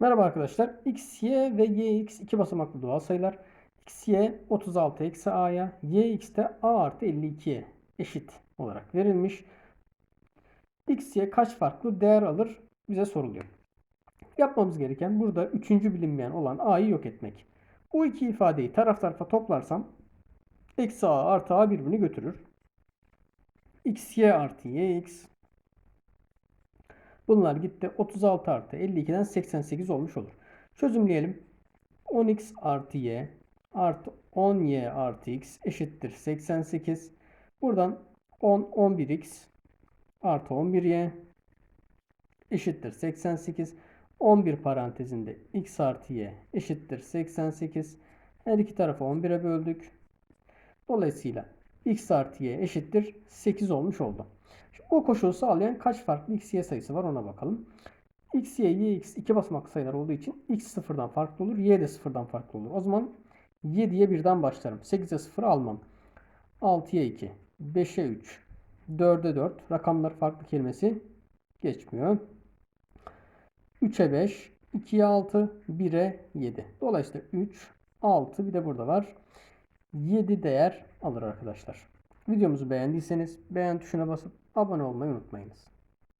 Merhaba arkadaşlar. X, Y ve YX iki basamaklı doğal sayılar. X, Y 36 eksi A'ya, YX de A artı 52'ye eşit olarak verilmiş. X, Y kaç farklı değer alır bize soruluyor. Yapmamız gereken burada üçüncü bilinmeyen olan A'yı yok etmek. Bu iki ifadeyi taraf tarafa toplarsam eksi A artı A birbirini götürür. X, Y artı YX Bunlar gitti. 36 artı 52'den 88 olmuş olur. Çözümleyelim. 10x artı y artı 10y artı x eşittir 88. Buradan 10 11x artı 11y eşittir 88. 11 parantezinde x artı y eşittir 88. Her iki tarafı 11'e böldük. Dolayısıyla x artı y eşittir 8 olmuş oldu. Bu koşulu sağlayan kaç farklı x, y sayısı var ona bakalım. x, y, y, x iki basamaklı sayılar olduğu için x sıfırdan farklı olur. y de sıfırdan farklı olur. O zaman 7'ye birden başlarım. 8'e 0 almam. 6'ya 2, 5'e 3, 4'e 4. Rakamlar farklı kelimesi geçmiyor. 3'e 5, 2'ye 6, 1'e 7. Dolayısıyla 3, 6 bir de burada var. 7 değer alır arkadaşlar. Videomuzu beğendiyseniz beğen tuşuna basıp abone olmayı unutmayınız.